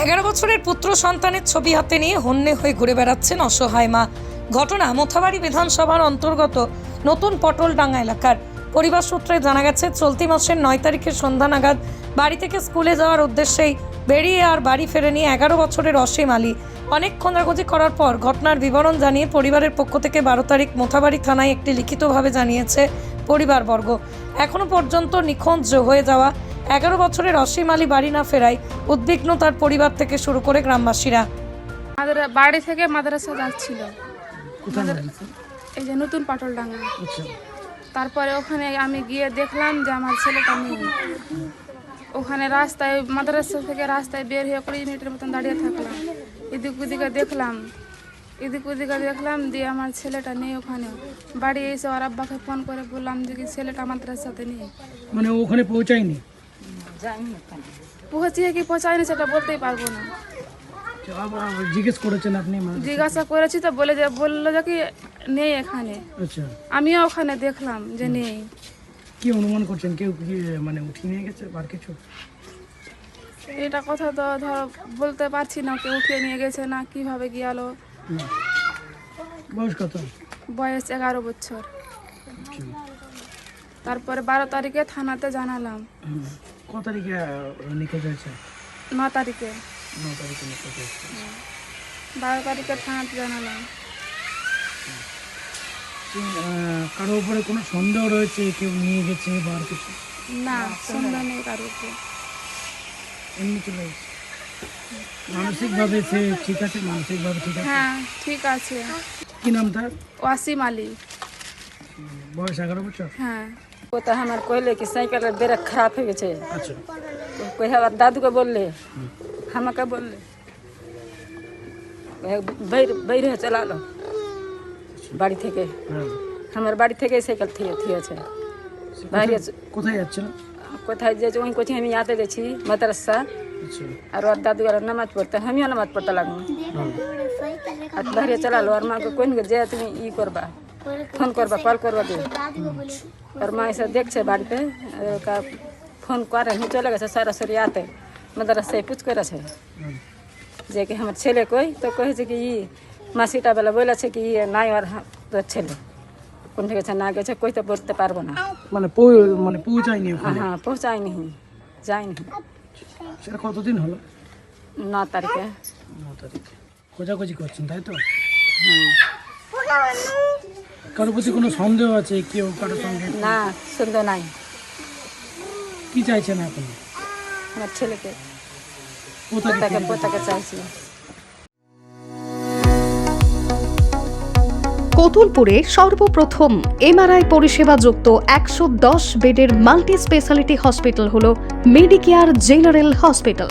এগারো বছরের পুত্র সন্তানের ছবি হাতে নিয়ে হন্যে হয়ে ঘুরে বেড়াচ্ছেন অসহায় মা। ঘটনা মোথাবাড়ি বিধানসভার অন্তর্গত নতুন পটলডাঙ্গা এলাকার। পরিবার সূত্রে জানা গেছে, চলতি মাসের নয় তারিখের সন্ধ্যা নাগাদ বাড়ি থেকে স্কুলে যাওয়ার উদ্দেশ্যেই বেরিয়ে আর বাড়ি ফেরেনি এগারো বছরের অসীম আলী। অনেক খোঁজাখুঁজি করার পর ঘটনার বিবরণ জানিয়ে পরিবারের পক্ষ থেকে বারো তারিখ মোথাবাড়ি থানায় একটি লিখিতভাবে জানিয়েছে পরিবারবর্গ। এখনও পর্যন্ত নিখোঁজ হয়ে যাওয়া এগারো বছরের অসীম আলী বাড়ি না ফেরায় উদ্বিগ্ন তার পরিবার থেকে শুরু করে গ্রামবাসীরা। বাড়ি থেকে মাদ্রাসা যাচ্ছিল। এই যে নতুন পাটলডাঙ্গা। আচ্ছা। তারপরে ওখানে আমি গিয়ে দেখলাম যে আমার ছেলেটা নেই ওখানে রাস্তায় মাদ্রাসা থেকে রাস্তায় বের হয়ে কুড়ি মিনিটের মতন দাঁড়িয়ে থাকলাম। এদিক ওদিকে দেখলাম। এদিক ওদিকে দেখলাম দিয়ে আমার ছেলেটা নেই ওখানে। বাড়ি এসে ওর আব্বাকে ফোন করে বললাম যে কি ছেলেটা মাদ্রাসাতে নেই। মানে ওখানে পৌঁছায়নি? পৌঁছিয়ে কি পৌঁছায়নি সেটা বলতেই পারব না। জিজ্ঞেস করেছেন আপনি জিজ্ঞাসা করেছি তো বলে যে বলল যে কি নেই এখানে। আচ্ছা। আমিও ওখানে দেখলাম যে নেই। কি অনুমান করছেন? কেউ কি মানে উঠিয়ে নিয়ে গেছে আর কিছু? এটা কথা তো ধরো বলতে পারছি না কেউ উঠিয়ে নিয়ে গেছে না কীভাবে না। বয়স কত? বয়স এগারো বছর। আচ্ছা। তারপরে বারো তারিখে থানাতে জানালাম। হুম। ক তারিখে নিখোঁজ হয়েছে? ন তারিখে। ন তারিখে নিখোঁজ হয়েছে। বারো তারিখে থানাতে জানালাম কারও উপরে কোনো সন্দেহ রয়েছে? কেউ নিয়ে গেছে বা কিছু? না সন্ধ্যা নেই কারোর উপর। এমনি চলে গেছে। মানসিকভাবে সে ঠিক আছে? মানসিকভাবে ঠিক আছে? হ্যাঁ ঠিক আছে। কি নাম তার? ওয়াসিম আলী। বয়স এগারো বছর? হ্যাঁ। তো আমার কইলে কি সাইকেলের ব্রেক খারাপ হয়ে গেছে। আচ্ছা। কই আবার দাদুকে বললে আমাকে বললে বাইর চালালো বাড়ি থেকে। হ্যাঁ। আমার বাড়ি থেকে সাইকেল থিয়ে থিয়েছে বাইরে কোথায় যাচ্ছিল কোথায় যে ওই কোচিং আমি আতে গেছি মাদ্রাসা। আচ্ছা। আর ওর দাদু আর নামাজ পড়তে আমিও নামাজ পড়তে লাগবো। হ্যাঁ। আর বাইরে চালালো আর মাকে কোন যে তুমি ই করবা। ফোন করবা কল করবা দিয়ে। আর মা এসে দেখছে বাড়িতে ফোন করে চলে গেছে সরাসরি আতে। মাদ্রাসায় পুচ করেছে। যে কি আমার ছেলে কই? তো কহেছে কি ই মাসিটা বেলা বলেছে কি ই নাই আর তোর ছেলে। কোন গেছে না গেছে কইতে পড়তে পারব না। মানে মানে পৌঁছায়নি ওখানে? হ্যাঁ পৌঁছায়নি যায়নি সেটা কতদিন হলো? ন তারিখে। ন তারিখে। খোঁজাখুঁজি করছেন তাই তো? হ্যাঁ। কারোর প্রতি কোনো সন্দেহ আছে? কেউ কারোর সঙ্গে? না সুন্দর নাই। কি চাইছেন এখন আমার ছেলেকে। পোতাকে পোতাকে চাইছি কতুলপুরে সর্বপ্রথম এমআরআই পরিষেবা যুক্ত একশো দশ বেডের মাল্টি স্পেশালিটি হসপিটাল হল মেডিকেয়ার জেনারেল হসপিটাল।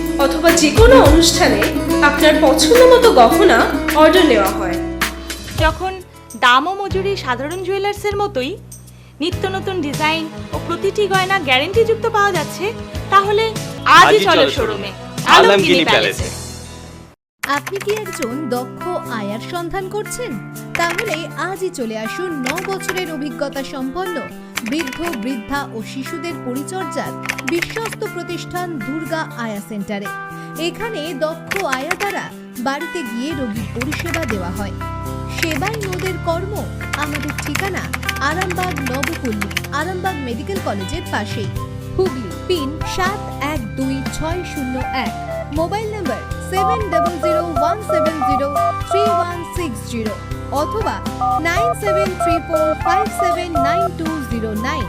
অথবা যে কোনো অনুষ্ঠানে আপনার পছন্দ মতো গহনা অর্ডার নেওয়া হয়। যখন দাম ও মজুরি সাধারণ জুয়েলার্সের মতোই নিত্য নতুন ডিজাইন ও প্রতিটি গয়না গ্যারেন্টি যুক্ত পাওয়া যাচ্ছে তাহলে আজই চলো শোরুমে আলমগিরি। প্যালেসে আপনি কি একজন দক্ষ আয়ার সন্ধান করছেন? তাহলে আজই চলে আসুন ন বছরের অভিজ্ঞতা সম্পন্ন বৃদ্ধ, বৃদ্ধা ও শিশুদের পরিচর্যার বিশ্বস্ত প্রতিষ্ঠান দুর্গা আয়া সেন্টারে। এখানে দক্ষ আয়া দ্বারা বাড়িতে গিয়ে রোগীর পরিষেবা দেওয়া হয়। সেবাই নদের কর্ম। আমাদের ঠিকানা আরামবাগ নবপল্লী, আরামবাগ মেডিকেল কলেজের পাশেই। হুগলি, পিন সাত এক দুই ছয় শূন্য এক। Mobile number seven double zero one seven zero three one six zero অথবা nine seven three four five seven nine two zero nine